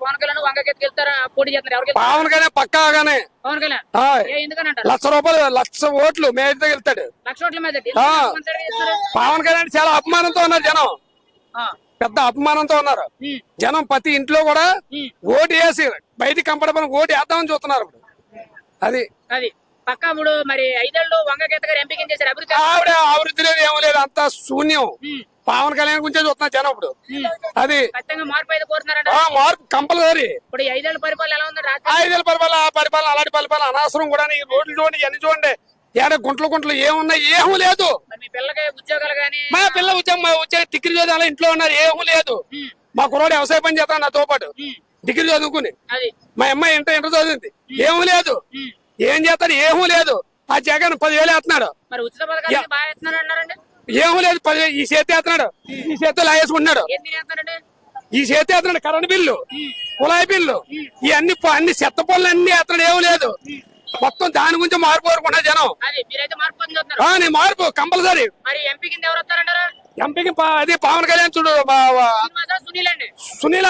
పవన్ కళ్యాణ్ వంగకెత్తికి వెళ్తారా? పోటీ చేస్తారు ఎవరికి? పవన్ కళ్యాణ్ పక్కాగానే. పవన్ కళ్యాణ్? ఆ, ఏ ఎందుకని అంటారు లక్ష రూపాయలు లక్ష ఓట్లు మేడితే వెళ్తాడు. లక్ష ఓట్ల మీద పవన్ కళ్యాణ్ చాలా అపమానంతో ఉన్నారు జనం. ఆ, పెద్ద అపమానంతో ఉన్నారు. జనం ప్రతి ఇంట్లో కూడా ఓటు వేసి బయటికి కంపడమని ఓటు వేద్దామని చూస్తున్నారు ఇప్పుడు. అది. అది. పక్క ఇప్పుడు మరి ఐదేళ్ళు వంగకెత్త గారు ఎంపీ కింద చేశారు. అభివృద్ధి ఆవిడ అభివృద్ధి లేదు ఏమీ లేదు. అంత శూన్యం. పవన్ కళ్యాణ్ గురించే చూస్తున్నారు జనం ఇప్పుడు. అది మార్పు కంపల్సరీ. ఇప్పుడు ఐదేళ్ళ పరిపాలన ఆ పరిపాలన అలాంటి పరిపాలన అనవసరం కూడా. ఈ రోడ్లు చూడండి ఇవన్నీ చూడండి. ఏడ గుంటలు గుంటలు ఏమున్నాయి? ఏమీ లేదు. మీ పిల్ల ఉద్యోగం మా వచ్చే డిగ్రీ చదివి ఇంట్లో ఉన్నారు ఏమీ లేదు. మా కుర్రాడు వ్యవసాయ పని చేస్తాను నాతో పాటు. డిగ్రీ చదువుకుని. అది. మా అమ్మాయి ఇంటర్ ఇంటర్ చదివింది. ఏమీ లేదు. ఏం చేస్తాడు? ఏమీ లేదు. ఆ జగన్ పదివేలు వేస్తున్నాడు. ఏమీ లేదు. పది ఈ చేతి వేస్తున్నాడు. ఈ చేతితో లాగేసుకుంటున్నాడు. ఏం ఈ చేతి వేస్తున్నాడు. కరెంట్ బిల్లు కుళాయి బిల్లు ఈ అన్ని అన్ని చెత్త పనులు అన్ని వేస్తున్నాడు. ఏమీ లేదు. మొత్తం దాని గురించి మార్పు కోరుకుంటున్నారు జనం. అది మీరైతే మార్పు కంపల్సరీ. ఎంపీకి అది పవన్ కళ్యాణ్ చూడు సునీల్ సునీల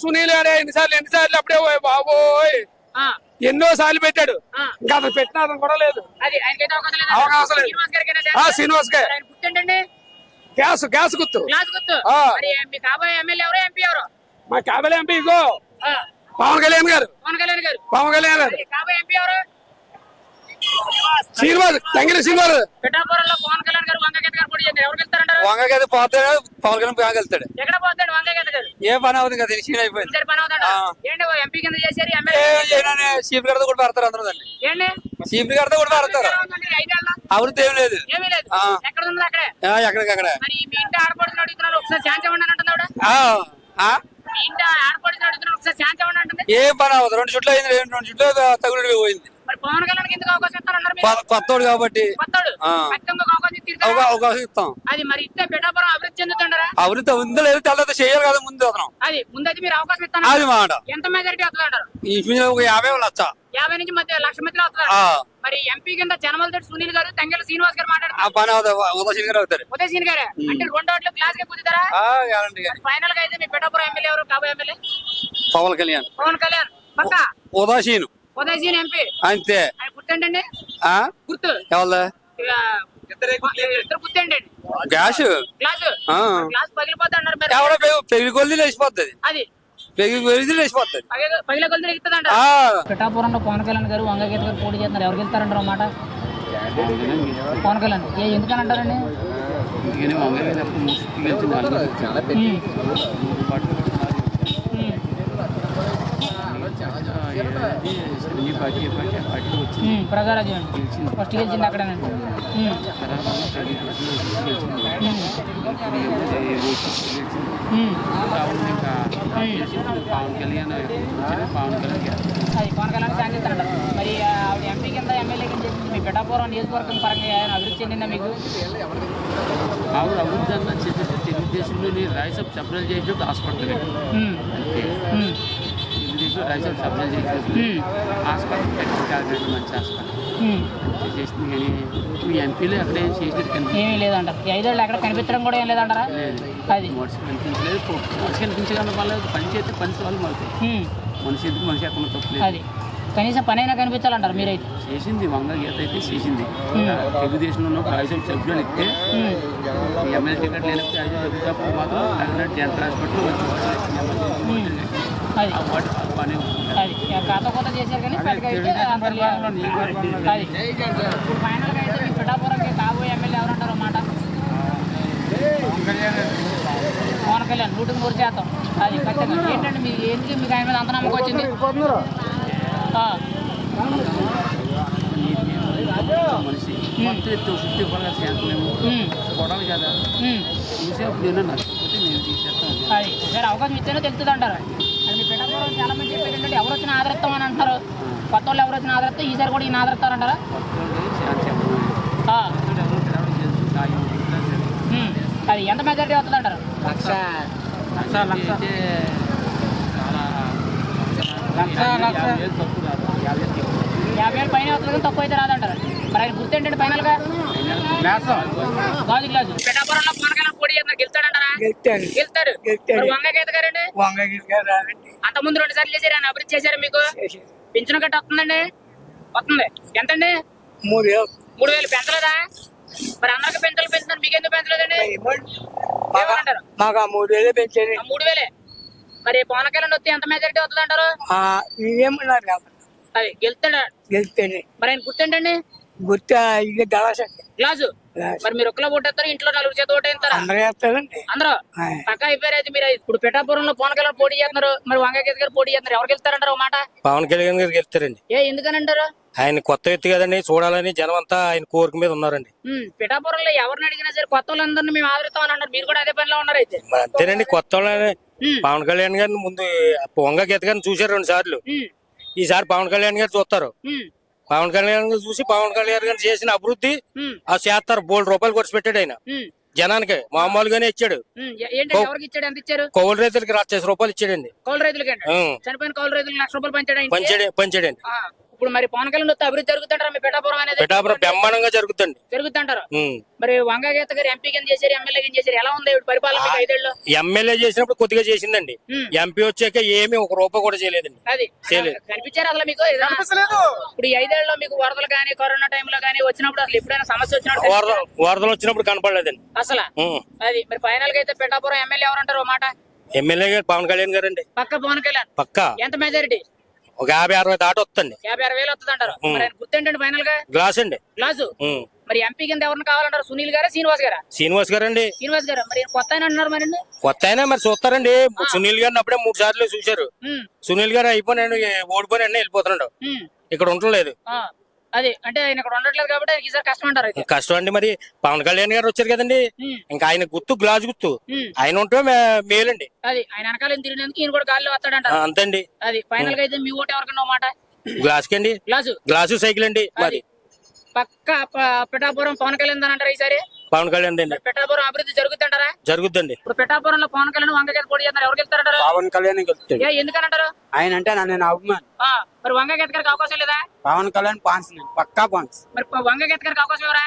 సునీల్ ఎన్నిసార్లు ఎన్నిసార్లు అప్పుడే బాబోయ్. ఆ, ఎన్నో సార్లు పెట్టాడు. ఇంకా అతను పెట్టిన అతను కూడా లేదు. అవకాశం లేదు. శ్రీనివాస్ గ్యాస్ గ్యాస్ గుర్తు. మీ కాబోయే ఎంపీ ఇగో పవన్ కళ్యాణ్ గారు. పవన్ కళ్యాణ్ గారు. పవన్ కళ్యాణ్ గారు మరి కాబోయే ఎంపీ ఎవరు శ్రీనివాస్ తంగిరి శ్రీనివాస్. పిఠాపురంలో పవన్ కళ్యాణ్ గారు వంగగీత గారు పోటీ చేస్తారు ఎవరికి వెళ్తారంటారు పోతాడు పవన్ కళ్యాణ్ బ్యాంక్ వెళ్తాడు ఎక్కడ పోతాడు వంగగీత గారు? ఏ పని అవుతుంది కదా సీన్ అయిపోయింది. పని అవుతాడు. ఏంటి ఎంపీ కింద చేశారు ఎమ్మెల్యే గారితో కూడా పెడతారు అందరూ దాన్ని. ఏంటి? చీఫ్ గారితో కూడా పెడతారు. అభివృద్ధి ఏం లేదు. ఏమీ లేదు. ఎక్కడ ఉంది అక్కడే? ఆ, ఎక్కడికక్కడ మరి మీ ఇంటి ఆడపడుతున్న అడుగుతున్నారు ఒకసారి ఛాన్స్ ఇవ్వండి ఏం పని అవ్వదు. రెండు చుట్లు అయింది రెండు చుట్లు తగులు పోయింది. పవన్ కళ్యాణ్ ఎందుకు అవకాశం ఇస్తారన్నారు మీరు? కొ- కొత్తోడు కాబట్టి. అవకాశం ఇస్తాం. అది మరి ఇస్తే పిఠాపురం అభివృద్ధి చెందుతుండరా? అభివృద్ధి ఉందో లేదో తెల్లదో చేయాలి కదా ముందు అది ముందైతే మీరు అవకాశం ఇస్తాను అది మాట. ఎంత మెజారిటీ మీద ఒక యాభై లచ్చ యాభై నుంచి మధ్య లక్ష మధ్యలో వస్తున్నారు ఆ, మరి ఎంపీ కింద జనమల తోటి సునీల్ గారు తంగెల శ్రీనివాస్ గారు అవుతుంది ఉదయ్ గారు అవుతారు. ఉదయ్ సీన్ గారే? అంటే రెండు ఓట్లు క్లాస్గా కుదుతారా. ఫైనల్గా. అయితే మీ పిఠాపురం ఎమ్మెల్యే ఎవరు? కాబోయే ఎమ్మెల్యే? పవన్ కళ్యాణ్. పవన్ కళ్యాణ్. పక్క? ఉదాసీను. ఉదయ్ సీన్ ఎంపీ. అంతే. గుర్తండి ఆ? గుర్తు. ఎవరు ఇక ఇద్దరు గుర్తండి గ్యాస్ గ్లాస్? ఆ. గ్లాస్ పగిలిపోతా అన్నారు మరి ఎవడ పెళ్ళి కొద్ది లేచిపోతుంది. అది. పెళ్ళి కొద్ది లేచిపోతుంది. పిఠాపురంలో పవన్ కళ్యాణ్ గారు వంగగీత గారు పోటీ చేస్తున్నారు. ఎవరికి వెళ్తారంటారు అన్నమాట? పవన్ కళ్యాణ్. ఏ ఎందుకని అంటారండి? ఈ పార్టీ ఏ పార్టీ ఆ పార్టీ వచ్చింది ఉమ్. ప్రజారాజ్యం అండి ఫస్ట్ గెలిచింది అక్కడేనండి ఉమ్. తర్వాత తెలుగుదేశం గెలిచింది ఉమ్. ఇప్పుడు ఏదో ఏ ఓటు గెలిచింది ఉమ్. కావున ఇంకా గెలిచింది పవన్ కళ్యాణ్ వచ్చిన పవన్ కళ్యాణ్ గెలిచింది. అది పవన్ కళ్యాణ్ ఛాన్స్ ఇస్తారంటారు మరి ఆ, ఆవిడ ఎంపీ కింద ఎమ్మెల్యే కింద చేసింది మీ పిఠాపురం నియోజకవర్గం పరంగా ఏమైనా అభివృద్ధి చెందిందా మీకు ఆవిడ అభివృద్ధి అన్న చెప్పేసి తెలుగుదేశంలోని రాజ్యసభ సభ్యులు చేసినప్పుడు హాస్పిటల్ ఉమ్. అంతే రాజ్యసభ సభ్యులు చేసినప్పుడు ఉమ్. హాస్పిటల్ పెట్టి కాదు మంచి హాస్పిటల్. చేసింది కానీ మీ ఎంపీలు ఎక్కడ ఏం చేసినట్టు కనిపించలేదు ఏమీ లేదంటారు ఐదేళ్ళు ఎక్కడ కనిపించడం కూడా ఏం లేదంటారా? అది. మనిషి కనిపించలేదు. మనిషి కనిపించగల వాళ్ళు పని చేస్తే పని వాళ్ళు ఉమ్. మనిషి ఎందుకు మనిషి ఎక్కడ తప్పలేదు అది. కనీసం పని అయినా కనిపించాలంటారు మీరైతే? చేసింది. వంగ గీత అయితే చేసింది. తెలుగుదేశంలో ఉన్న రాజ్యసభ సభ్యులు ఉమ్. ఎమ్మెల్యే టికెట్ సభ్యులు మాత్రం జనరల్ హాస్పిటల్ వచ్చి అది. అది. ఖాతా కొత్త చేశారు కానీ. అది ఇప్పుడు ఫైనల్గా అయితే మీ పిఠాపురంకి కాబోయే ఎమ్మెల్యే ఎవరంటారు మాట పవన్ కళ్యాణ్ నూటికి నూరు శాతం. అది ఖచ్చితంగా. ఏంటంటే మీ ఎందుకు మీకు ఆయన మీద అంత నమ్మకం వచ్చింది? మనిషి మొత్తం ఎత్తు ఫిఫ్టీ పర్సెంట్ చేస్తున్నాము ఉమ్, గొడవ కదా. చూసేప్పుడు ఏమన్నా నచ్చకపోతే మేము తీసేస్తాం. అది. సరే అవకాశం ఇస్తేనే తెలుస్తుంది అంటారు. అది మీ పిఠాపురం చాలా మంది చెప్పేది ఏంటంటే ఎవరు వచ్చినా ఆదరిస్తామని అంటారు. కొత్త వాళ్ళు ఎవరు వచ్చినా ఆదరిస్తే ఈసారి కూడా ఈయన ఆదరిస్తారంటారా? కొత్తోళ్ళకి ఛాన్స్ ఇవ్వను. ఆ, కొత్తోడు ఎవరో పిల్లవాడు చేసి సాయం చేసినా సరే. ఉమ్, అది ఎంత మెజారిటీ వస్తుంది అంటారు లక్ష. యాభై వేలు పైన వస్తుంది కానీ తక్కువ అయితే రాదంటారు. మరి ఆయన గుర్తు ఏంటంటే ఫైనల్గా గాజు గ్లాసు. పిఠాపురంలో చేస్తున్నారు గెలుస్తాడంటారా గెలిచారు గెలుతారు వంగ గీత గారండి వంగ రాదండి అంత ముందు రెండు సార్లు చేశారు ఆయన అభివృద్ధి చేశారు మీకు? పింఛను గట్ట వస్తుందండి? వస్తుంది. ఎంతండి? మూడు వేలు. మూడు వేలు పెంచలేదా? మరి అందరికి పెంచలు పెంచుతున్నారు. మీకు ఎందుకు పెంచలేదండి మాకు మూడు వేలే పెంచారు. మూడు వేలే. మరి పవన్ కళ్యాణ్ వస్తే ఎంత మెజారిటీ వస్తుంది అంటారు ఇవేమన్నారు కాబట్టి అది గెలుస్తాడా? గెలిచాడు మరి ఆయన గుర్తేంటండి గుర్తు ఇది గలాసండి. గ్లాసు మరి మీరు ఒక్కలో ఓటేస్తారు? ఇంట్లో నలుగురు చేత ఓటేస్తారా? అందరూ. పక్క అయిపోయారు మీరు. ఇప్పుడు పిఠాపురంలో పవన్ కళ్యాణ్ పోటీ చేస్తున్నారు. మరి వంగగీత గారు పోటీ చేస్తున్నారు. ఎవరు గెలుస్తారంటారు ఒక మాట? పవన్ కళ్యాణ్ గారికి వెళ్తారండి. ఏ ఎందుకని అంటారు ఆయన కొత్త వ్యక్తి కదండి. చూడాలని జనం అంతా ఆయన కోరిక మీద ఉన్నారండి. పిఠాపురంలో ఎవరిని అడిగినా సరే కొత్త వాళ్ళందరినీ మేము ఆదరిస్తాం అని అన్నారు. మీరు కూడా అదే పనిలో ఉన్నారు అయితే. అంతేనండి. కొత్త వాళ్ళని పవన్ కళ్యాణ్ గారిని ముందు వంగ గీత గారిని చూశారు రెండు సార్లు. ఈసారి పవన్ కళ్యాణ్ గారు చూస్తారు. పవన్ కళ్యాణ్ గారు చూసి పవన్ కళ్యాణ్ గారు చేసిన అభివృద్ధి ఆ చేస్తారు బోల్డ్ రూపాయలు ఖర్చు పెట్టాడు ఆయన. జనానికి మామూలుగానే ఇచ్చాడు. కౌలు రైతులకి రాక్షస రూపాయలు ఇచ్చాడండి. కౌలు రైతులకి. చనిపోయిన కౌలు రైతులకు లక్ష రూపాయలు పంచాడు. పంచాడే పంచాడండి. ఇప్పుడు మరి పవన్ కళ్యాణ్ వస్తే అభివృద్ధి జరుగుతుంటారా? మీ పిఠాపురం అనేది పిఠాపురం బ్రహ్మాండంగా జరుగుతుంది జరుగుతుంటారు. మరి వంగగీత గారు ఎంపీ కింద చేశారు ఎమ్మెల్యే కింద చేశారు ఎలా ఉంది ఇప్పుడు పరిపాలన మీకు ఐదేళ్ళు? ఎమ్మెల్యే చేసినప్పుడు కొద్దిగా చేసిందండి. ఎంపీ వచ్చాక ఏమీ ఒక రూపాయి కూడా చేయలేదండి. అది. చేయలేదు. కనిపించారు అసలు మీకు? ఇప్పుడు ఈ ఐదేళ్ళలో మీకు వరదలు కానీ కరోనా టైంలో కానీ వచ్చినప్పుడు అసలు ఎప్పుడైనా సమస్య వచ్చినప్పుడు వరద వరదలు వచ్చినప్పుడు కనపడలేదండి. అసలు. అది మరి ఫైనల్గా అయితే పిఠాపురం ఎమ్మెల్యే ఎవరంటారు మాట? ఎమ్మెల్యే గారు పవన్ కళ్యాణ్ గారు అండి పక్క పవన్ కళ్యాణ్? పక్కా. ఎంత మెజారిటీ ఒక యాభై అరవై దాటి వస్తుంది. యాభై అరవై వేలు వస్తుంది అంటారు. మరి ఆయన గుర్తేంటండి ఫైనల్గా? గ్లాస్ అండి. గ్లాసు. మరి ఎంపీ కింద ఎవరిని కావాలంటారు? సునీల్ గారా శ్రీనివాస్ గారా? శ్రీనివాస్ గారు అండి శ్రీనివాస్ గారు? మరి ఈయన కొత్త ఆయన అంటున్నారు మరి కొత్త అయినా మరి చూస్తారండి. సునీల్ గారిని అప్పుడే మూడు సార్లు చూశారు. సునీల్ గారు అయిపోయినాడు ఓడిపోయిన వెళ్ళిపోతున్నాడు. ఇక్కడ ఉండలేదు. అది అంటే ఆయన ఇక్కడ ఉండట్లేదు కాబట్టి ఆయనకి ఈసారి కష్టం అంటారు అయితే. కష్టం అండి మరి. పవన్ కళ్యాణ్ గారు వచ్చారు కదండి. ఉమ్, ఇంకా ఆయన గుర్తు గ్లాస్ గుర్తు ఉమ్, ఆయన ఉంటే మే- మేలండి. అది ఆయన వెనకాల తిరిగినందుకు ఈయన కూడా గాల్లో ఆ, వస్తాడంటారు అంతండి. అది ఫైనల్గా అయితే మీ ఓటు ఎవరికన్నా మాట? గ్లాస్ అండి. గ్లాసు. గ్లాసు సైకిల్ అండి మరి పక్క ప- పిఠాపురం పవన్ కళ్యాణ్ అని అంటారు ఈసారి? పవన్ కళ్యాణ్ అండి. పిఠాపురం అభివృద్ధి జరుగుతుంటారా? జరుగుద్దండి. ఇప్పుడు పిఠాపురంలో పవన్ కళ్యాణ్ వంగగీత పోటీ చేస్తారు ఎవరికి వెళ్తారంటారు పవన్ కళ్యాణ్ గెలుస్తాడు. ఏ ఎందుకనంటారు? ఆయన అంటే నా- నేను అభిమాన్. ఆ, మరి వంగగీత గారికి అవకాశం లేదా? పవన్ కళ్యాణ్ పాన్స్ పక్కా పాన్స్ మరి ప- వంగగీత గారికి అవకాశం ఎవరా?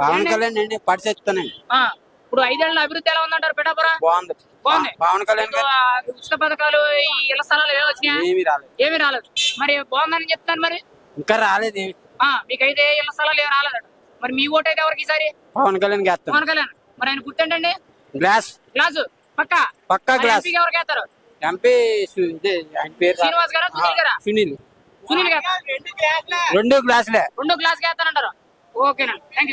పవన్ కళ్యాణ్ నేను పరిచెత్తానండి ఆ, ఇప్పుడు ఐదేళ్ళ అభివృద్ధి ఎలా ఉందంటారు పిఠాపురం? బాగుంది. బాగుంది. పవన్ కళ్యాణ్ మీకు ఉచిత పథకాలు ఈ ఇళ్ళ స్థలాలు ఏమి వచ్చినాయా? ఏమీ రాలేదు. ఏమీ రాలేదు. మరి బాగుందని చెప్తాను మరి? ఇంకా రాలేదు ఏమీ. ఆ మీకైతే ఇళ్ళ స్థలాలు ఏమి రాలేదు మరి మీ ఓటు అయితే ఎవరికి ఈసారి? పవన్ కళ్యాణ్ గేస్తాను పవన్ కళ్యాణ్. మరి ఆయన గుర్తుంటండి? గ్లాస్. గ్లాసు. పక్క? పక్కా గ్లాస్. ఎవరికి వేస్తారు? ఎంపీ సు- ఇదే ఆయన పేరు రా- శ్రీనివాస్ గారా సునీల్ గారా? ఆ, సునీల్. సునీల్ గారు? రెండు గ్లాసులే. రెండు గ్లాస్ వేస్తానంటారు. ఓకేనండి థ్యాంక్ యూ